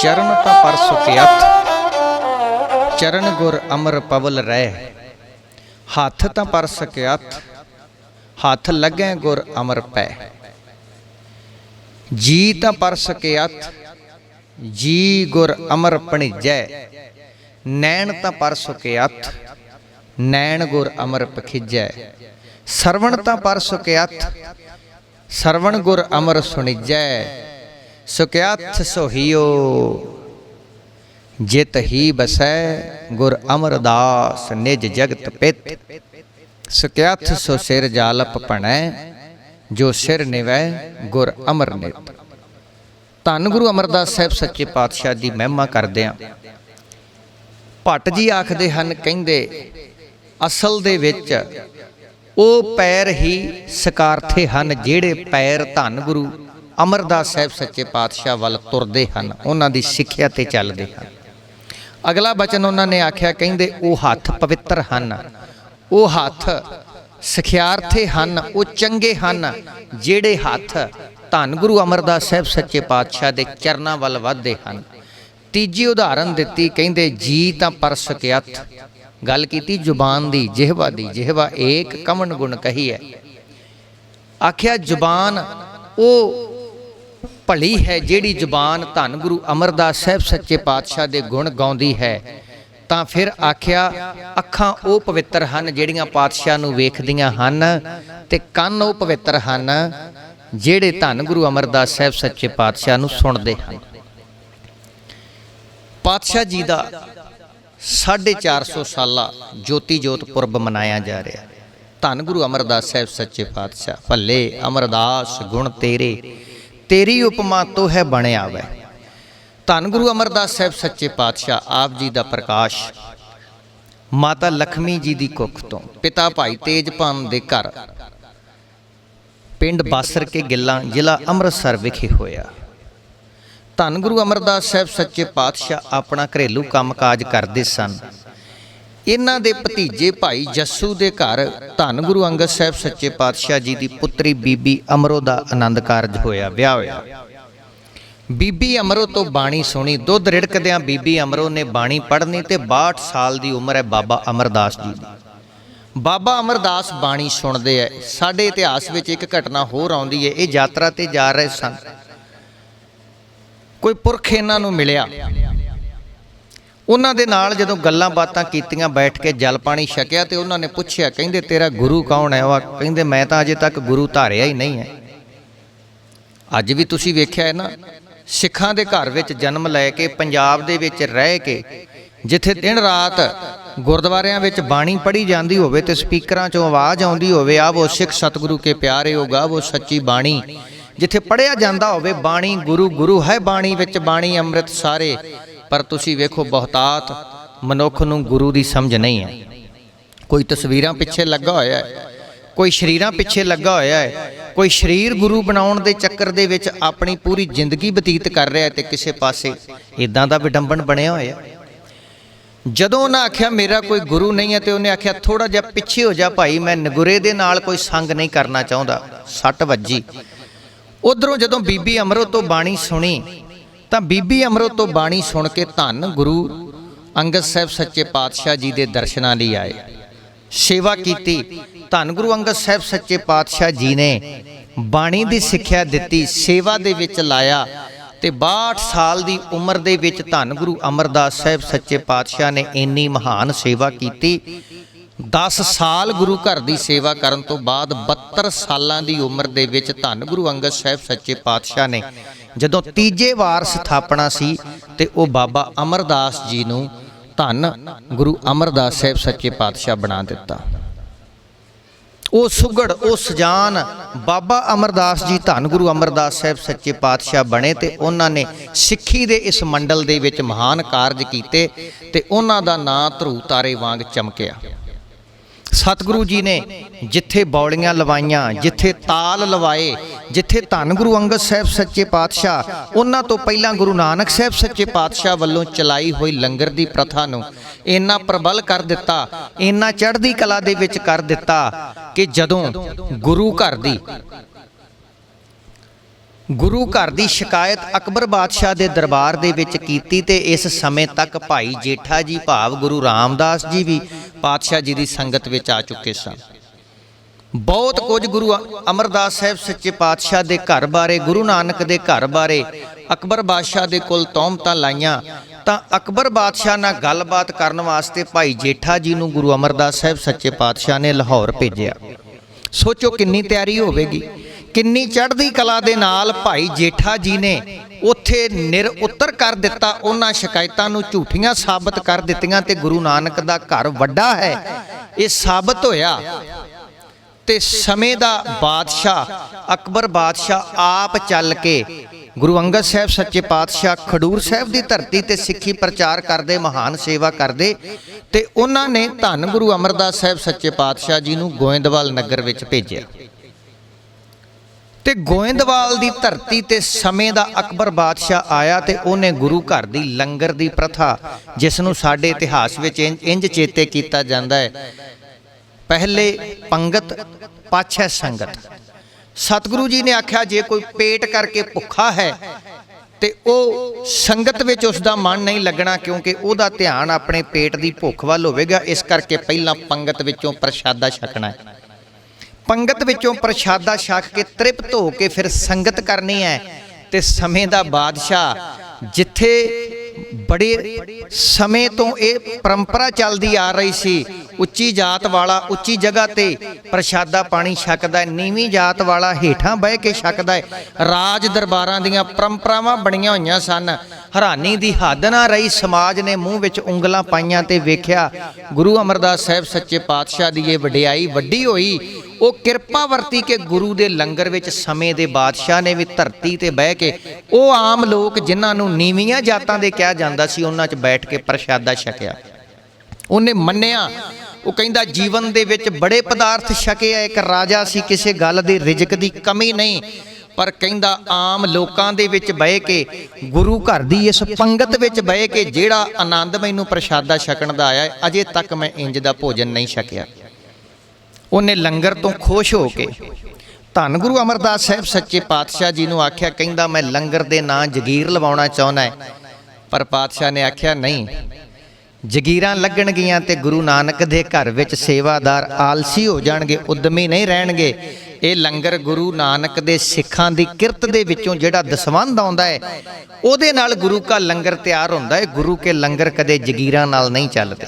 ਚਰਨ ਤਾਂ ਪਰ ਸੁਕਿਆਤ ਚਰਨ ਗੁਰ ਅਮਰ ਪਵਲ ਰਹਿ। ਹੱਥ ਤਾਂ ਪਰ ਸਕਿਆਤ ਹੱਥ ਲੱਗੈ ਗੁਰ ਅਮਰ ਪੈ। ਜੀ ਤਾਂ ਪਰ ਸਕਿਆਤ ਜੀ ਗੁਰ ਅਮਰ ਪਣੀਜੈ ਨੈਣ ਤਾਂ ਪਰ ਸੁਕਿਆਤ ਨੈਣ ਗੁਰ ਅਮਰ ਪਖਿਜੈ ਸਰਵਣ ਤਾਂ ਪਰ ਸੁਕਿਆਤ ਸਰਵਣ ਗੁਰ ਅਮਰ ਸੁਣੀਜੈ। ਸੁਕਿਆਥ ਸੋਹੀਓ, ਜਿਤ ਹੀ ਬਸੈ ਗੁਰ ਅਮਰਦਾਸ ਨਿਜ ਜਗਤ ਪਿਤ। ਸੁਕਿਆਤ ਸੋ ਸਿਰ ਜਾਲਪ ਭਣੈ, ਜੋ ਸਿਰ ਨਿਵੈ ਗੁਰ ਅਮਰ ਨਿਤ। ਧੰਨ ਗੁਰੂ ਅਮਰਦਾਸ ਸਾਹਿਬ ਸੱਚੇ ਪਾਤਸ਼ਾਹ ਦੀ ਮਹਿਮਾ ਕਰਦੇ ਆ। ਭੱਟ ਜੀ ਆਖਦੇ ਹਨ, ਕਹਿੰਦੇ, ਅਸਲ ਦੇ ਵਿੱਚ ਉਹ ਪੈਰ ਹੀ ਸਕਾਰਥੇ ਹਨ, ਜਿਹੜੇ ਪੈਰ ਧੰਨ ਗੁਰੂ ਅਮਰਦਾਸ ਸਾਹਿਬ ਸੱਚੇ ਪਾਤਸ਼ਾਹ ਵੱਲ ਤੁਰਦੇ ਹਨ, ਉਹਨਾਂ ਦੀ ਸਿੱਖਿਆ ਤੇ ਚੱਲਦੇ ਹਨ। ਅਗਲਾ ਬਚਨ ਉਹਨਾਂ ਨੇ ਆਖਿਆ, ਕਹਿੰਦੇ, ਉਹ ਹੱਥ ਪਵਿੱਤਰ ਹਨ, ਉਹ ਹੱਥ ਸਖਿਆਰਥੇ ਹਨ, ਉਹ ਚੰਗੇ ਹਨ, ਜਿਹੜੇ ਹੱਥ ਧੰਨ ਗੁਰੂ ਅਮਰਦਾਸ ਸਾਹਿਬ ਸੱਚੇ ਪਾਤਸ਼ਾਹ ਦੇ ਚਰਨਾਂ ਵੱਲ ਵਧਦੇ ਹਨ। ਤੀਜੀ ਉਦਾਹਰਨ ਦਿੱਤੀ, ਕਹਿੰਦੇ, ਜੀ ਤਾਂ ਪਰ ਸਕਿਆਤ ਗੱਲ ਕੀਤੀ, ਜ਼ੁਬਾਨ ਦੀ, ਜਿਹਵਾ ਦੀ, ਜਿਹਵਾ ਏਕ ਕਮਨ ਗੁਣ ਕਹੀ ਹੈ ਆਖਿਆ, ਜ਼ੁਬਾਨ, ਉਹ ਭਲੀ ਹੈ ਜਿਹੜੀ ਜ਼ੁਬਾਨ ਧੰਨ ਗੁਰੂ ਅਮਰਦਾਸ ਸਾਹਿਬ ਸੱਚੇ ਪਾਤਸ਼ਾਹ ਦੇ ਗੁਣ ਗਾਉਂਦੀ ਹੈ, ਤਾਂ ਫਿਰ ਆਖਿਆ, ਅੱਖਾਂ ਉਹ ਪਵਿੱਤਰ ਹਨ ਜਿਹੜੀਆਂ ਪਾਤਸ਼ਾਹ ਨੂੰ ਵੇਖਦੀਆਂ ਹਨ ਤੇ ਕੰਨ ਉਹ ਪਵਿੱਤਰ ਹਨ ਜਿਹੜੇ ਧੰਨ ਗੁਰੂ ਅਮਰਦਾਸ ਸਾਹਿਬ ਸੱਚੇ ਪਾਤਸ਼ਾਹ ਨੂੰ ਸੁਣਦੇ ਹਨ। ਪਾਤਸ਼ਾਹ ਜੀ ਦਾ 450 ਸਾਲਾ ਜੋਤੀ ਜੋਤ ਪੁਰਬ ਮਨਾਇਆ ਜਾ ਰਿਹਾ। ਧੰਨ ਗੁਰੂ ਅਮਰਦਾਸ ਸਾਹਿਬ ਸੱਚੇ ਪਾਤਸ਼ਾਹ, ਭੱਲੇ ਅਮਰਦਾਸ ਗੁਣ ਤੇਰੇ। ਤੇਰੀ ਉਪਮਾ ਤੋਂ ਹੈ ਬਣਿਆ ਵੈ। ਧੰਨ ਗੁਰੂ ਅਮਰਦਾਸ ਸਾਹਿਬ ਸੱਚੇ ਪਾਤਸ਼ਾਹ, ਆਪ ਜੀ ਦਾ ਪ੍ਰਕਾਸ਼। ਮਾਤਾ ਲਖਮੀ ਜੀ ਦੀ ਕੁੱਖ ਤੋਂ, ਪਿਤਾ ਭਾਈ ਤੇਜਪਾਨ ਦੇ ਘਰ। ਪਿੰਡ ਬਾਸਰ ਕੇ ਗਿੱਲਾਂ, ਜ਼ਿਲ੍ਹਾ ਅੰਮ੍ਰਿਤਸਰ ਵਿਖੇ ਹੋਇਆ। ਧੰਨ ਗੁਰੂ ਅਮਰਦਾਸ ਸਾਹਿਬ ਸੱਚੇ ਪਾਤਸ਼ਾਹ ਆਪਣਾ ਘਰੇਲੂ ਕੰਮਕਾਜ ਕਰਦੇ ਸਨ। ਇਹਨਾਂ ਦੇ ਭਤੀਜੇ ਭਾਈ ਜੱਸੂ ਦੇ ਘਰ ਧੰਨ ਗੁਰੂ ਅੰਗਦ ਸਾਹਿਬ ਸੱਚੇ ਪਾਤਸ਼ਾਹ ਜੀ ਦੀ ਪੁੱਤਰੀ ਬੀਬੀ ਅਮਰੋ ਦਾ ਆਨੰਦ ਕਾਰਜ ਹੋਇਆ, ਵਿਆਹ ਹੋਇਆ। ਬੀਬੀ ਅਮਰੋ ਤੋਂ ਬਾਣੀ ਸੁਣੀ, ਦੁੱਧ ਰਿੜਕਦਿਆਂ ਬੀਬੀ ਅਮਰੋ ਨੇ ਬਾਣੀ ਪੜ੍ਹਨੀ ਤੇ 62 ਸਾਲ ਦੀ ਉਮਰ ਹੈ ਬਾਬਾ ਅਮਰਦਾਸ ਜੀ ਦੀ। ਬਾਬਾ ਅਮਰਦਾਸ ਬਾਣੀ ਸੁਣਦੇ ਐ, ਸਾਡੇ ਇਤਿਹਾਸ ਵਿੱਚ ਇੱਕ ਘਟਨਾ ਹੋਰ ਆਉਂਦੀ ਹੈ ਇਹ ਯਾਤਰਾ ਤੇ ਜਾ ਰਹੇ ਸਨ। ਕੋਈ ਪੁਰਖ ਇਹਨਾਂ ਨੂੰ ਮਿਲਿਆ। ਉਹਨਾਂ ਦੇ ਨਾਲ ਜਦੋਂ ਗੱਲਾਂ ਬਾਤਾਂ ਕੀਤੀਆਂ, ਬੈਠ ਕੇ ਜਲ ਪਾਣੀ ਛਕਿਆ ਤੇ ਉਹਨਾਂ ਨੇ ਪੁੱਛਿਆ, ਕਹਿੰਦੇ, ਤੇਰਾ ਗੁਰੂ ਕੌਣ ਹੈ? ਉਹ ਕਹਿੰਦੇ, ਮੈਂ ਤਾਂ ਅਜੇ ਤੱਕ ਗੁਰੂ ਧਾਰਿਆ ਹੀ ਨਹੀਂ ਹੈ। ਅੱਜ ਵੀ ਤੁਸੀਂ ਵੇਖਿਆ ਹੈ ਨਾ, ਸਿੱਖਾਂ ਦੇ ਘਰ ਵਿੱਚ ਜਨਮ ਲੈ ਕੇ, ਪੰਜਾਬ ਦੇ ਵਿੱਚ ਰਹਿ ਕੇ, ਜਿੱਥੇ ਦਿਨ ਰਾਤ ਗੁਰਦੁਆਰਿਆਂ ਵਿੱਚ ਬਾਣੀ ਪੜ੍ਹੀ ਜਾਂਦੀ ਹੋਵੇ ਤੇ ਸਪੀਕਰਾਂ 'ਚੋਂ ਆਵਾਜ਼ ਆਉਂਦੀ ਹੋਵੇ, ਆ ਉਹ ਸਿੱਖ ਸਤਿਗੁਰੂ ਕੇ ਪਿਆਰੇ ਹੋਗਾ ਉਹ ਸੱਚੀ ਬਾਣੀ। ਜਿੱਥੇ ਪੜਿਆ ਜਾਂਦਾ ਹੋਵੇ, ਬਾਣੀ ਗੁਰੂ ਗੁਰੂ ਹੈ ਬਾਣੀ ਵਿੱਚ, ਬਾਣੀ ਅੰਮ੍ਰਿਤ ਸਾਰੇ। ਪਰ ਤੁਸੀਂ ਵੇਖੋ, ਬਹੁਤਾਤ ਮਨੁੱਖ ਨੂੰ ਗੁਰੂ ਦੀ ਸਮਝ ਨਹੀਂ ਹੈ। ਕੋਈ ਤਸਵੀਰਾਂ ਪਿੱਛੇ ਲੱਗਾ ਹੋਇਆ ਹੈ, ਕੋਈ ਸ਼ਰੀਰਾਂ ਪਿੱਛੇ ਲੱਗਾ ਹੋਇਆ ਹੈ, ਕੋਈ ਸ਼ਰੀਰ ਗੁਰੂ ਬਣਾਉਣ ਦੇ ਚੱਕਰ ਦੇ ਵਿੱਚ ਆਪਣੀ ਪੂਰੀ ਜ਼ਿੰਦਗੀ ਬਤੀਤ ਕਰ ਰਿਹਾ ਹੈ ਤੇ ਕਿਸੇ ਪਾਸੇ ਇਦਾਂ ਦਾ ਵਿਡੰਬਨ ਬਣਿਆ ਹੋਇਆ ਜਦੋਂ ਉਹਨਾਂ ਆਖਿਆ, ਮੇਰਾ ਕੋਈ ਗੁਰੂ ਨਹੀਂ ਹੈ, ਤੇ ਉਹਨੇ ਆਖਿਆ ਥੋੜਾ ਜਿਹਾ ਪਿੱਛੇ ਹੋ ਜਾ ਭਾਈ, ਮੈਂ ਨਗੁਰੇ ਦੇ ਨਾਲ ਕੋਈ ਸੰਗ ਨਹੀਂ ਕਰਨਾ ਚਾਹੁੰਦਾ। ਸੱਟ ਵੱਜੀ। ਉਧਰੋਂ ਜਦੋਂ ਬੀਬੀ ਅਮਰੋ ਤੋਂ ਬਾਣੀ ਸੁਣੀ ਤਾਂ ਬੀਬੀ ਅਮਰੋ ਤੋਂ ਬਾਣੀ ਸੁਣ ਕੇ ਧੰਨ ਗੁਰੂ ਅੰਗਦ ਸਾਹਿਬ ਸੱਚੇ ਪਾਤਸ਼ਾਹ ਜੀ ਦੇ ਦਰਸ਼ਨਾਂ ਲਈ ਆਏ। ਸੇਵਾ ਕੀਤੀ। ਧੰਨ ਗੁਰੂ ਅੰਗਦ ਸਾਹਿਬ ਸੱਚੇ ਪਾਤਸ਼ਾਹ ਜੀ ਨੇ ਬਾਣੀ ਦੀ ਸਿੱਖਿਆ ਦਿੱਤੀ, ਸੇਵਾ ਦੇ ਵਿੱਚ ਲਾਇਆ ਤੇ 62 ਸਾਲ ਦੀ ਉਮਰ ਦੇ ਵਿੱਚ ਧੰਨ ਗੁਰੂ ਅਮਰਦਾਸ ਸਾਹਿਬ ਸੱਚੇ ਪਾਤਸ਼ਾਹ ਨੇ ਇੰਨੀ ਮਹਾਨ ਸੇਵਾ ਕੀਤੀ। 10 ਸਾਲ ਗੁਰੂ ਘਰ ਦੀ ਸੇਵਾ ਕਰਨ ਤੋਂ ਬਾਅਦ 72 ਸਾਲਾਂ ਦੀ ਉਮਰ ਦੇ ਵਿੱਚ ਧੰਨ ਗੁਰੂ ਅੰਗਦ ਸਾਹਿਬ ਸੱਚੇ ਪਾਤਸ਼ਾਹ ਨੇ ਜਦੋਂ ਤੀਜੇ ਵਾਰ ਸਥਾਪਨਾ ਸੀ ਤੇ ਉਹ ਬਾਬਾ ਅਮਰਦਾਸ ਜੀ ਨੂੰ ਧੰਨ ਗੁਰੂ ਅਮਰਦਾਸ ਸਾਹਿਬ ਸੱਚੇ ਪਾਤਸ਼ਾਹ ਬਣਾ ਦਿੱਤਾ। ਉਹ ਸੁਗੜ, ਉਹ ਸਜਾਨ ਬਾਬਾ ਅਮਰਦਾਸ ਜੀ ਧੰਨ ਗੁਰੂ ਅਮਰਦਾਸ ਸਾਹਿਬ ਸੱਚੇ ਪਾਤਸ਼ਾਹ ਬਣੇ ਤੇ ਉਹਨਾਂ ਨੇ ਸਿੱਖੀ ਦੇ ਇਸ ਮੰਡਲ ਦੇ ਵਿੱਚ ਮਹਾਨ ਕਾਰਜ ਕੀਤੇ ਤੇ ਉਹਨਾਂ ਦਾ ਨਾਂ ਧਰੂ ਤਾਰੇ ਵਾਂਗ ਚਮਕਿਆ। ਸਤਿਗੁਰੂ ਜੀ ਨੇ ਜਿੱਥੇ ਬੌਲੀਆਂ ਲਵਾਈਆਂ, ਜਿੱਥੇ ਤਾਲ ਲਵਾਏ, ਜਿੱਥੇ ਧੰਨ ਗੁਰੂ ਅੰਗਦ ਸਾਹਿਬ ਸੱਚੇ ਪਾਤਸ਼ਾਹ, ਉਹਨਾਂ ਤੋਂ ਪਹਿਲਾਂ ਗੁਰੂ ਨਾਨਕ ਸਾਹਿਬ ਸੱਚੇ ਪਾਤਸ਼ਾਹ ਵੱਲੋਂ ਚਲਾਈ ਹੋਈ ਲੰਗਰ ਦੀ ਪ੍ਰਥਾ ਨੂੰ ਇੰਨਾ ਪ੍ਰਬਲ ਕਰ ਦਿੱਤਾ, ਇੰਨਾ ਚੜ੍ਹਦੀ ਕਲਾ ਦੇ ਵਿੱਚ ਕਰ ਦਿੱਤਾ ਕਿ ਜਦੋਂ ਗੁਰੂ ਘਰ ਦੀ ਗੁਰੂ ਘਰ ਦੀ ਸ਼ਿਕਾਇਤ ਅਕਬਰ ਬਾਦਸ਼ਾਹ ਦੇ ਦਰਬਾਰ ਦੇ ਵਿੱਚ ਕੀਤੀ ਤੇ ਇਸ ਸਮੇਂ ਤੱਕ ਭਾਈ ਜੇਠਾ ਜੀ, ਭਾਵ ਗੁਰੂ ਰਾਮਦਾਸ ਜੀ ਵੀ ਪਾਤਸ਼ਾਹ ਜੀ ਦੀ ਸੰਗਤ ਵਿੱਚ ਆ ਚੁੱਕੇ ਸਨ। ਬਹੁਤ ਕੁਝ ਗੁਰੂ ਅਮਰਦਾਸ ਸਾਹਿਬ ਸੱਚੇ ਪਾਤਸ਼ਾਹ ਦੇ ਘਰ ਬਾਰੇ, ਗੁਰੂ ਨਾਨਕ ਦੇ ਘਰ ਬਾਰੇ, ਅਕਬਰ ਬਾਦਸ਼ਾਹ ਦੇ ਕੋਲ ਤੌਮਤਾਂ ਲਾਈਆਂ ਤਾਂ ਅਕਬਰ ਬਾਦਸ਼ਾਹ ਨਾਲ ਗੱਲਬਾਤ ਕਰਨ ਵਾਸਤੇ ਭਾਈ ਜੇਠਾ ਜੀ ਨੂੰ ਗੁਰੂ ਅਮਰਦਾਸ ਸਾਹਿਬ ਸੱਚੇ ਪਾਤਸ਼ਾਹ ਨੇ ਲਾਹੌਰ ਭੇਜਿਆ। ਸੋਚੋ ਕਿੰਨੀ ਤਿਆਰੀ ਹੋਵੇਗੀ। ਕਿੰਨੀ ਚੜ੍ਹਦੀ ਕਲਾ ਦੇ ਨਾਲ ਭਾਈ ਜੇਠਾ ਜੀ ਨੇ ਉੱਥੇ ਨਿਰ ਉੱਤਰ ਕਰ ਦਿੱਤਾ। ਉਹਨਾਂ ਸ਼ਿਕਾਇਤਾਂ ਨੂੰ ਝੂਠੀਆਂ ਸਾਬਤ ਕਰ ਦਿੱਤੀਆਂ ਤੇ ਗੁਰੂ ਨਾਨਕ ਦਾ ਘਰ ਵੱਡਾ ਹੈ। ਇਹ ਸਾਬਤ ਹੋਇਆ। ਤੇ ਸਮੇਂ ਦਾ ਬਾਦਸ਼ਾਹ, ਅਕਬਰ ਬਾਦਸ਼ਾਹ ਆਪ ਚੱਲ ਕੇ ਗੁਰੂ ਅੰਗਦ ਸਾਹਿਬ, ਸੱਚੇ ਪਾਤਸ਼ਾਹ ਖਡੂਰ ਸਾਹਿਬ ਦੀ ਧਰਤੀ ਤੇ ਸਿੱਖੀ ਪ੍ਰਚਾਰ ਕਰਦੇ, ਮਹਾਨ ਸੇਵਾ ਕਰਦੇ ਤੇ ਉਹਨਾਂ ਨੇ ਧੰਨ ਗੁਰੂ ਅਮਰਦਾਸ ਸਾਹਿਬ, ਸੱਚੇ ਪਾਤਸ਼ਾਹ ਜੀ ਨੂੰ ਗੋਇੰਦਵਾਲ ਨਗਰ ਵਿੱਚ ਭੇਜਿਆ। ਤੇ ਗੋਇੰਦਵਾਲ ਦੀ ਧਰਤੀ ਤੇ ਸਮੇਂ ਦਾ ਅਕਬਰ ਬਾਦਸ਼ਾਹ ਆਇਆ ਤੇ ਉਹਨੇ ਗੁਰੂ ਘਰ ਦੀ ਲੰਗਰ ਦੀ ਪ੍ਰਥਾ, ਜਿਸ ਨੂੰ ਸਾਡੇ ਇਤਿਹਾਸ ਵਿੱਚ ਇੰਜ ਇੰਜ ਚੇਤੇ ਕੀਤਾ ਜਾਂਦਾ ਹੈ। ਪਹਿਲੇ ਪੰਗਤ ਪਾਛੈ ਸੰਗਤ। ਸਤਿਗੁਰੂ ਜੀ ਨੇ ਆਖਿਆ, ਜੇ ਕੋਈ ਪੇਟ ਕਰਕੇ ਭੁੱਖਾ ਹੈ ਤੇ ਉਹ ਸੰਗਤ ਵਿੱਚ ਉਸ ਦਾ ਮਨ ਨਹੀਂ ਲੱਗਣਾ, ਕਿਉਂਕਿ ਉਹਦਾ ਧਿਆਨ ਆਪਣੇ ਪੇਟ ਦੀ ਭੁੱਖ ਵੱਲ ਹੋਵੇਗਾ। ਇਸ ਕਰਕੇ ਪਹਿਲਾਂ ਪੰਗਤ ਵਿੱਚੋਂ ਪ੍ਰਸ਼ਾਦਾ ਛਕਣਾ ਹੈ। ਪੰਗਤ ਵਿੱਚੋਂ ਪ੍ਰਸ਼ਾਦਾ ਛਕ ਕੇ ਤ੍ਰਿਪਤ ਹੋ ਕੇ ਫਿਰ ਸੰਗਤ ਕਰਨੀ ਹੈ। ਤੇ ਸਮੇਂ ਦਾ ਬਾਦਸ਼ਾਹ, ਜਿੱਥੇ ਬੜੇ ਸਮੇਂ ਤੋਂ ਇਹ ਪਰੰਪਰਾ ਚੱਲਦੀ ਆ ਰਹੀ ਸੀ, ਉੱਚੀ ਜਾਤ ਵਾਲਾ ਉੱਚੀ ਜਗ੍ਹਾ ਤੇ ਪ੍ਰਸ਼ਾਦਾ ਪਾਣੀ ਛਕਦਾ ਹੈ, ਨੀਵੀਂ ਜਾਤ ਵਾਲਾ ਹੇਠਾਂ ਬਹਿ ਕੇ ਛਕਦਾ ਹੈ। ਰਾਜ ਦਰਬਾਰਾਂ ਦੀਆਂ ਪਰੰਪਰਾਵਾਂ ਬਣੀਆਂ ਹੋਈਆਂ ਸਨ। ਹੈਰਾਨੀ ਦੀ ਹੱਦ ਨਾ ਰਹੀ, ਸਮਾਜ ਨੇ ਮੂੰਹ ਵਿੱਚ ਉਂਗਲਾਂ ਪਾਈਆਂ ਤੇ ਵੇਖਿਆ, ਗੁਰੂ ਅਮਰਦਾਸ ਸਾਹਿਬ ਸੱਚੇ ਪਾਤਸ਼ਾਹ ਦੀ ਇਹ ਵਡਿਆਈ ਵੱਡੀ ਹੋਈ ਉਹ ਕਿਰਪਾ ਵਰਤੀ ਕਿ ਗੁਰੂ ਦੇ ਲੰਗਰ ਵਿੱਚ ਸਮੇਂ ਦੇ ਬਾਦਸ਼ਾਹ ਨੇ ਵੀ ਧਰਤੀ ਤੇ ਬਹਿ ਕੇ ਉਹ ਆਮ ਲੋਕ ਜਿਨ੍ਹਾਂ ਨੂੰ ਨੀਵੀਆਂ ਜਾਤਾਂ ਦੇ ਕਿਹਾ ਜਾਂਦਾ ਸੀ, ਉਹਨਾਂ 'ਚ ਬੈਠ ਕੇ ਪ੍ਰਸ਼ਾਦਾ ਛਕਿਆ। ਉਹਨੇ ਮੰਨਿਆ, ਉਹ ਕਹਿੰਦਾ, ਜੀਵਨ ਦੇ ਵਿੱਚ ਬੜੇ ਪਦਾਰਥ ਛਕੇ ਆ, ਇੱਕ ਰਾਜਾ ਸੀ, ਕਿਸੇ ਗੱਲ ਦੀ ਰਿਜਕ ਦੀ ਕਮੀ ਨਹੀਂ, ਪਰ ਕਹਿੰਦਾ, ਆਮ ਲੋਕਾਂ ਦੇ ਵਿੱਚ ਬਹਿ ਕੇ, ਗੁਰੂ ਘਰ ਦੀ ਇਸ ਪੰਗਤ ਵਿੱਚ ਬਹਿ ਕੇ ਜਿਹੜਾ ਆਨੰਦ ਮੈਨੂੰ ਪ੍ਰਸ਼ਾਦਾ ਛਕਣ ਦਾ ਆਇਆ, ਅਜੇ ਤੱਕ ਮੈਂ ਇੰਜ ਦਾ ਭੋਜਨ ਨਹੀਂ ਛਕਿਆ। ਉਹਨੇ ਲੰਗਰ ਤੋਂ ਖੁਸ਼ ਹੋ ਕੇ ਧੰਨ ਗੁਰੂ ਅਮਰਦਾਸ ਸਾਹਿਬ ਸੱਚੇ ਪਾਤਸ਼ਾਹ ਜੀ ਨੂੰ ਆਖਿਆ, ਕਹਿੰਦਾ, ਮੈਂ ਲੰਗਰ ਦੇ ਨਾਂ ਜਗੀਰ ਲਵਾਉਣਾ ਚਾਹੁੰਦਾ ਪਰ ਪਾਤਸ਼ਾਹ ਨੇ ਆਖਿਆ, ਨਹੀਂ, ਜਗੀਰਾਂ ਲੱਗਣਗੀਆਂ ਤੇ ਗੁਰੂ ਨਾਨਕ ਦੇ ਘਰ ਵਿੱਚ ਸੇਵਾਦਾਰ ਆਲਸੀ ਹੋ ਜਾਣਗੇ, ਉਦਮੀ ਨਹੀਂ ਰਹਿਣਗੇ। ਇਹ ਲੰਗਰ ਗੁਰੂ ਨਾਨਕ ਦੇ ਸਿੱਖਾਂ ਦੀ ਕਿਰਤ ਦੇ ਵਿੱਚੋਂ ਜਿਹੜਾ ਦਸਵੰਧ ਆਉਂਦਾ ਹੈ, ਉਹਦੇ ਨਾਲ ਗੁਰੂ ਕਾ ਲੰਗਰ ਤਿਆਰ ਹੁੰਦਾ ਹੈ। ਗੁਰੂ ਕੇ ਲੰਗਰ ਕਦੇ ਜਗੀਰਾਂ ਨਾਲ ਨਹੀਂ ਚੱਲਦੇ।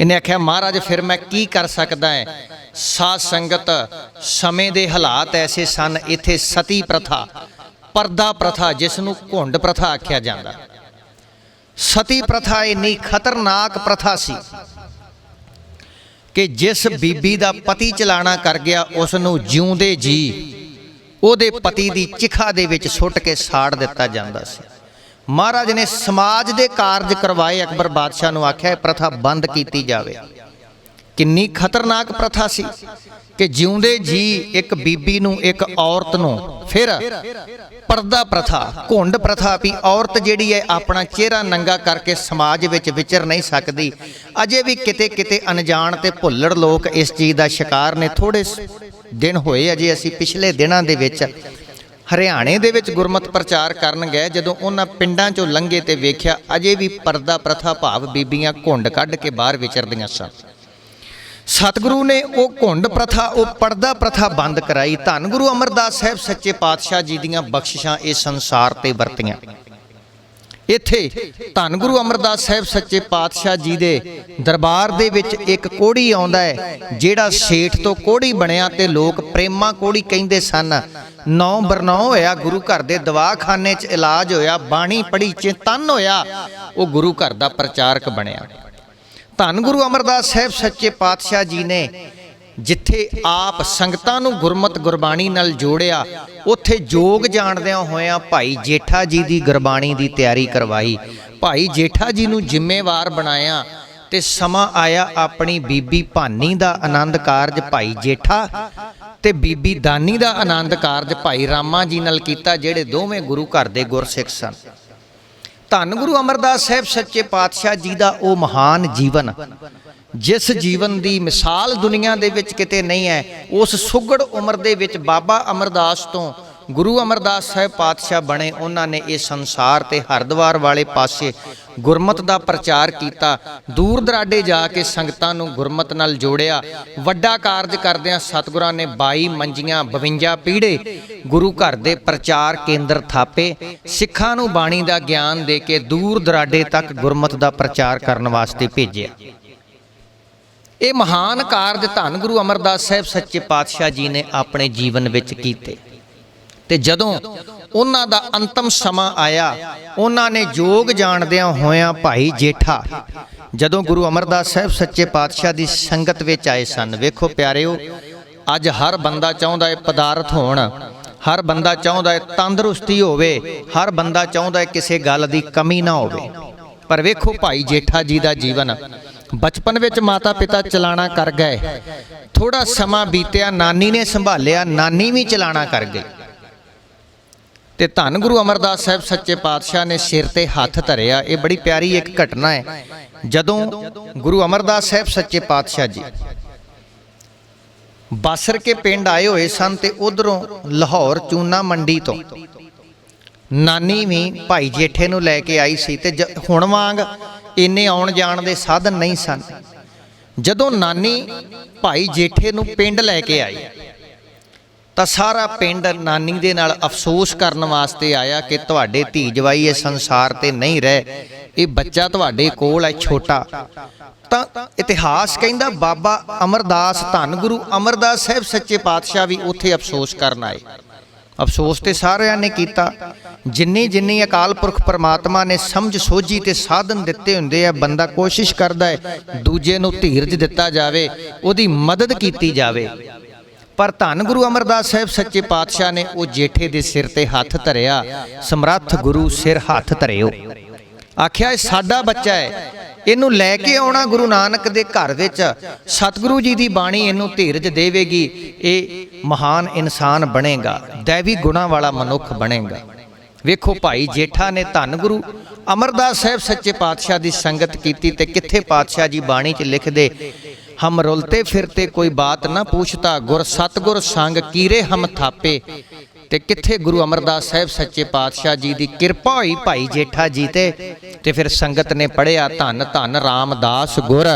ਇਹਨੇ ਆਖਿਆ, ਮਹਾਰਾਜ, ਫਿਰ ਮੈਂ ਕੀ ਕਰ ਸਕਦਾ ਹੈ ਸਾਧ ਸੰਗਤ ਸਮੇਂ ਦੇ ਹਾਲਾਤ ਐਸੇ ਸਨ, ਇੱਥੇ ਸਤੀ ਪ੍ਰਥਾ, ਪਰਦਾ ਪ੍ਰਥਾ, ਜਿਸ ਨੂੰ ਘੁੰਡ ਪ੍ਰਥਾ ਆਖਿਆ ਜਾਂਦਾ। ਸਤੀ ਪ੍ਰਥਾ ਇੰਨੀ ਖਤਰਨਾਕ ਪ੍ਰਥਾ ਸੀ ਕਿ ਜਿਸ ਬੀਬੀ ਦਾ ਪਤੀ ਚਲਾਣਾ ਕਰ ਗਿਆ, ਉਸ ਨੂੰ ਜਿਉਂਦੇ ਜੀ, ਉਹਦੇ ਪਤੀ ਦੀ ਚਿਖਾ ਦੇ ਵਿੱਚ ਸੁੱਟ ਕੇ ਸਾੜ ਦਿੱਤਾ ਜਾਂਦਾ ਸੀ। ਮਹਾਰਾਜ ਨੇ ਸਮਾਜ ਦੇ ਕਾਰਜ ਕਰਵਾਏ, ਅਕਬਰ ਬਾਦਸ਼ਾਹ ਨੂੰ ਆਖਿਆ, ਇਹ ਪ੍ਰਥਾ ਬੰਦ ਕੀਤੀ ਜਾਵੇ। ਕਿੰਨੀ ਖਤਰਨਾਕ ਪ੍ਰਥਾ ਸੀ ਕਿ ਜਿਉਂਦੇ ਜੀ ਇੱਕ ਬੀਬੀ ਨੂੰ, ਇੱਕ ਔਰਤ ਨੂੰ, ਫਿਰ ਪਰਦਾ ਪ੍ਰਥਾ, ਘੁੰਡ ਪ੍ਰਥਾ ਵੀ ਔਰਤ ਜਿਹੜੀ ਹੈ ਆਪਣਾ ਚਿਹਰਾ ਨੰਗਾ ਕਰਕੇ ਸਮਾਜ ਵਿੱਚ ਵਿਚਰ ਨਹੀਂ ਸਕਦੀ। ਅਜੇ ਵੀ ਕਿਤੇ ਕਿਤੇ ਅਣਜਾਣ ਤੇ ਭੁੱਲੜ ਲੋਕ ਇਸ ਚੀਜ਼ ਦਾ ਸ਼ਿਕਾਰ ਨੇ ਥੋੜੇ ਦਿਨ ਹੋਏ, ਅਜੇ ਅਸੀਂ ਪਿਛਲੇ ਦਿਨਾਂ ਦੇ ਵਿੱਚ ਹਰਿਆਣੇ ਦੇ ਵਿੱਚ ਗੁਰਮਤ ਪ੍ਰਚਾਰ ਕਰਨ ਗਏ ਜਦੋਂ ਉਹਨਾਂ ਪਿੰਡਾਂ ਚੋਂ ਲੰਘੇ ਤੇ ਵੇਖਿਆ ਅਜੇ ਵੀ ਪਰਦਾ ਪ੍ਰਥਾ ਭਾਵ ਬੀਬੀਆਂ ਘੁੰਡ ਕੱਢ ਕੇ ਬਾਹਰ ਵਿਚਰਦੀਆਂ ਸਨ। ਸਤਿਗੁਰੂ ਨੇ ਉਹ ਘੁੰਡ ਪ੍ਰਥਾ, ਉਹ ਪਰਦਾ ਪ੍ਰਥਾ ਬੰਦ ਕਰਾਈ। ਧੰਨ ਗੁਰੂ ਅਮਰਦਾਸ ਸਾਹਿਬ ਸੱਚੇ ਪਾਤਸ਼ਾਹ ਜੀ ਦੀਆਂ ਬਖਸ਼ਿਸ਼ਾਂ ਇਹ ਸੰਸਾਰ ਤੇ ਵਰਤੀਆਂ। ਇੱਥੇ ਧੰਨ ਗੁਰੂ ਅਮਰਦਾਸ ਸਾਹਿਬ ਸੱਚੇ ਪਾਤਸ਼ਾਹ ਜੀ ਦੇ ਦਰਬਾਰ ਦੇ ਵਿੱਚ ਇੱਕ ਕੋੜੀ ਆਉਂਦਾ ਹੈ, ਜਿਹੜਾ ਸੇਠ ਤੋਂ ਕੋੜੀ ਬਣਿਆ ਤੇ ਲੋਕ ਪ੍ਰੇਮਾ ਕੋੜੀ ਕਹਿੰਦੇ ਸਨ ਨੌ ਬਰਨੌ ਹੋਇਆ, ਗੁਰੂ ਘਰ ਦੇ ਦਵਾਖਾਨੇ 'ਚ ਇਲਾਜ ਹੋਇਆ, ਬਾਣੀ ਪੜੀ ਚੇਤਨ ਹੋਇਆ, ਉਹ ਗੁਰੂ ਘਰ ਦਾ ਪ੍ਰਚਾਰਕ ਬਣਿਆ। ਧੰਨ ਗੁਰੂ ਅਮਰਦਾਸ ਸਾਹਿਬ, ਸੱਚੇ ਪਾਤਸ਼ਾਹ ਜੀ ਨੇ ਜਿੱਥੇ ਆਪ ਸੰਗਤਾਂ ਨੂੰ ਗੁਰਮਤ ਗੁਰਬਾਣੀ ਨਾਲ ਜੋੜਿਆ, ਉੱਥੇ ਜੋਗ ਜਾਣਦਿਆਂ ਹੋਇਆਂ ਭਾਈ ਜੇਠਾ ਜੀ ਦੀ ਗੁਰਬਾਣੀ ਦੀ ਤਿਆਰੀ ਕਰਵਾਈ। ਭਾਈ ਜੇਠਾ ਜੀ ਨੂੰ ਜ਼ਿੰਮੇਵਾਰ ਬਣਾਇਆ ਤੇ ਸਮਾਂ ਆਇਆ ਆਪਣੀ ਬੀਬੀ ਭਾਨੀ ਦਾ ਆਨੰਦ ਕਾਰਜ ਭਾਈ ਜੇਠਾ ਤੇ ਬੀਬੀ ਦਾਨੀ ਦਾ ਆਨੰਦ ਕਾਰਜ ਭਾਈ ਰਾਮਾ ਜੀ ਨਾਲ ਕੀਤਾ, ਜਿਹੜੇ ਦੋਵੇਂ ਗੁਰੂ ਘਰ ਦੇ ਗੁਰਸਿੱਖ ਸਨ। ਧੰਨ ਗੁਰੂ ਅਮਰਦਾਸ ਸਾਹਿਬ, ਸੱਚੇ ਪਾਤਸ਼ਾਹ ਜੀ ਦਾ ਉਹ ਮਹਾਨ ਜੀਵਨ, ਜਿਸ ਜੀਵਨ ਦੀ ਮਿਸਾਲ ਦੁਨੀਆ ਦੇ ਵਿੱਚ ਕਿਤੇ ਨਹੀਂ ਹੈ, ਉਸ ਸੁਗੜ ਉਮਰ ਦੇ ਵਿੱਚ ਬਾਬਾ ਅਮਰਦਾਸ ਤੋਂ ਗੁਰੂ ਅਮਰਦਾਸ ਸਾਹਿਬ ਪਾਤਸ਼ਾਹ ਬਣੇ, ਉਹਨਾਂ ਨੇ ਇਹ ਸੰਸਾਰ ਤੇ ਹਰਿਦੁਆਰ ਵਾਲੇ ਪਾਸੇ ਗੁਰਮਤ ਦਾ ਪ੍ਰਚਾਰ ਕੀਤਾ। ਦੂਰ ਦਰਾਡੇ ਜਾ ਕੇ ਸੰਗਤਾਂ ਨੂੰ ਗੁਰਮਤ ਨਾਲ ਜੋੜਿਆ। ਵੱਡਾ ਕਾਰਜ ਕਰਦਿਆਂ ਸਤਿਗੁਰਾਂ ਨੇ 22 ਮੰਜੀਆਂ 52 ਪੀੜੇ ਗੁਰੂ ਘਰ ਦੇ ਪ੍ਰਚਾਰ ਕੇਂਦਰ ਥਾਪੇ। ਸਿੱਖਾਂ ਨੂੰ ਬਾਣੀ ਦਾ ਗਿਆਨ ਦੇ ਕੇ ਦੂਰ ਦਰਾਡੇ ਤੱਕ ਗੁਰਮਤ ਦਾ ਪ੍ਰਚਾਰ ਕਰਨ ਵਾਸਤੇ ਭੇਜਿਆ। ਇਹ ਮਹਾਨ ਕਾਰਜ ਧੰਨ ਗੁਰੂ ਅਮਰਦਾਸ ਸਾਹਿਬ ਸੱਚੇ ਪਾਤਸ਼ਾਹ ਜੀ ਨੇ ਆਪਣੇ ਜੀਵਨ ਵਿੱਚ ਕੀਤੇ। ਤੇ ਜਦੋਂ ਉਹਨਾਂ ਦਾ ਅੰਤਮ ਸਮਾਂ ਆਇਆ, ਉਹਨਾਂ ਨੇ ਜੋਗ ਜਾਣਦਿਆਂ ਹੋਇਆਂ ਭਾਈ ਜੇਠਾ, ਜਦੋਂ ਗੁਰੂ ਅਮਰਦਾਸ ਸਾਹਿਬ ਸੱਚੇ ਪਾਤਸ਼ਾਹ ਦੀ ਸੰਗਤ ਵਿੱਚ ਆਏ ਸਨ, ਵੇਖੋ ਪਿਆਰਿਓ, ਅੱਜ ਹਰ ਬੰਦਾ ਚਾਹੁੰਦਾ ਹੈ ਪਦਾਰਥ ਹੋਣ, ਹਰ ਬੰਦਾ ਚਾਹੁੰਦਾ ਹੈ ਤੰਦਰੁਸਤੀ ਹੋਵੇ, ਹਰ ਬੰਦਾ ਚਾਹੁੰਦਾ ਹੈ ਕਿਸੇ ਗੱਲ ਦੀ ਕਮੀ ਨਾ ਹੋਵੇ। ਪਰ ਵੇਖੋ ਭਾਈ ਜੇਠਾ ਜੀ ਦਾ ਜੀਵਨ, ਬਚਪਨ ਵਿੱਚ ਮਾਤਾ ਪਿਤਾ ਚਲਾਣਾ ਕਰ ਗਏ ਥੋੜਾ ਸਮਾਂ ਬੀਤਿਆ, ਨਾਨੀ ਨੇ ਸੰਭਾਲਿਆ, ਨਾਨੀ ਵੀ ਚਲਾਣਾ ਕਰ ਗਈ। ਤੇ ਧੰਨ ਗੁਰੂ ਅਮਰਦਾਸ ਸਾਹਿਬ ਸੱਚੇ ਪਾਤਸ਼ਾਹ ਨੇ ਸਿਰ ਤੇ ਹੱਥ ਧਰਿਆ। ਇਹ ਬੜੀ ਪਿਆਰੀ ਇੱਕ ਘਟਨਾ ਹੈ। ਜਦੋਂ ਗੁਰੂ ਅਮਰਦਾਸ ਸਾਹਿਬ ਸੱਚੇ ਪਾਤਸ਼ਾਹ ਜੀ ਬਾਸਰ ਕੇ ਪਿੰਡ ਆਏ ਹੋਏ ਸਨ ਤੇ ਉਧਰੋਂ ਲਾਹੌਰ ਚੂਨਾ ਮੰਡੀ ਤੋਂ ਨਾਨੀ ਵੀ ਭਾਈ ਜੇਠੇ ਨੂੰ ਲੈ ਕੇ ਆਈ ਸੀ ਤੇ ਜ- ਹੁਣ ਵਾਂਗ ਇੰਨੇ ਆਉਣ ਜਾਣ ਦੇ ਸਾਧਨ ਨਹੀਂ ਸਨ। ਜਦੋਂ ਨਾਨੀ ਭਾਈ ਜੇਠੇ ਨੂੰ ਪਿੰਡ ਲੈ ਕੇ ਆਈ ਤਾਂ ਸਾਰਾ ਪਿੰਡ ਨਾਨੀ ਦੇ ਨਾਲ ਅਫਸੋਸ ਕਰਨ ਵਾਸਤੇ ਆਇਆ ਕਿ ਤੁਹਾਡੇ ਧੀ ਜਵਾਈ ਇਹ ਸੰਸਾਰ ਤੇ ਨਹੀਂ ਰਹਿ, ਇਹ ਬੱਚਾ ਤੁਹਾਡੇ ਕੋਲ ਹੈ ਛੋਟਾ। ਤਾਂ ਇਤਿਹਾਸ ਕਹਿੰਦਾ ਬਾਬਾ ਅਮਰਦਾਸ, ਧੰਨ ਗੁਰੂ ਅਮਰਦਾਸ ਸਾਹਿਬ ਸੱਚੇ ਪਾਤਸ਼ਾਹ ਵੀ ਉੱਥੇ ਅਫਸੋਸ ਕਰਨ ਆਏ। ਅਫਸੋਸ ਤੇ ਸਾਰਿਆਂ ਨੇ ਕੀਤਾ। ਜਿੰਨੀ ਜਿੰਨੀ ਅਕਾਲ ਪੁਰਖ ਪਰਮਾਤਮਾ ਨੇ ਸਮਝ ਸੋਝੀ ਤੇ ਸਾਧਨ ਦਿੱਤੇ ਹੁੰਦੇ ਆ, ਬੰਦਾ ਕੋਸ਼ਿਸ਼ ਕਰਦਾ ਹੈ ਦੂਜੇ ਨੂੰ ਧੀਰਜ ਦਿੱਤਾ ਜਾਵੇ, ਉਹਦੀ ਮਦਦ ਕੀਤੀ ਜਾਵੇ। ਪਰ ਧੰਨ ਗੁਰੂ ਅਮਰਦਾਸ ਸਾਹਿਬ, ਸੱਚੇ ਪਾਤਸ਼ਾਹ ਨੇ ਉਹ ਜੇਠੇ ਦੇ ਸਿਰ ਤੇ ਹੱਥ ਧਰਿਆ, ਸਮਰੱਥ ਗੁਰੂ ਸਿਰ ਹੱਥ ਧਰਿਓ। ਆਖਿਆ, ਇਹ ਸਾਡਾ ਬੱਚਾ ਹੈ, ਇਹਨੂੰ ਲੈ ਕੇ ਆਉਣਾ ਗੁਰੂ ਨਾਨਕ ਦੇ ਘਰ ਵਿੱਚ, ਸਤਿਗੁਰੂ ਜੀ ਦੀ ਬਾਣੀ ਇਹਨੂੰ ਧੀਰਜ ਦੇਵੇਗੀ, ਇਹ ਮਹਾਨ ਇਨਸਾਨ ਬਣੇਗਾ, ਦੇਵੀ ਗੁਣਾ ਵਾਲਾ ਮਨੁੱਖ ਬਣੇਗਾ। ਵੇਖੋ ਭਾਈ ਜੇਠਾ ਨੇ ਧੰਨ ਗੁਰੂ ਅਮਰਦਾਸ ਸਾਹਿਬ, ਸੱਚੇ ਪਾਤਸ਼ਾਹ ਦੀ ਸੰਗਤ ਕੀਤੀ ਤੇ ਕਿੱਥੇ ਪਾਤਸ਼ਾਹ ਜੀ ਬਾਣੀ 'ਚ ਲਿਖਦੇ ਹਮ ਰੁਲਤੇ ਫਿਰਤੇ ਕੋਈ ਬਾਤ ਨਾ ਪੁੱਛਤਾ, ਗੁਰ ਸਤਗੁਰ ਸੰਗ ਕੀਰੇ ਹਮ ਥਾਪੇ। ਤੇ ਕਿੱਥੇ ਗੁਰੂ ਅਮਰਦਾਸ ਸਾਹਿਬ ਸੱਚੇ ਪਾਤਸ਼ਾਹ ਜੀ ਦੀ ਕਿਰਪਾ ਹੋਈ ਭਾਈ ਜੇਠਾ ਜੀ ਤੇ ਤੇ ਫਿਰ ਸੰਗਤ ਨੇ ਪੜਿਆ ਧੰਨ ਧੰਨ ਰਾਮਦਾਸ ਗੁਰ।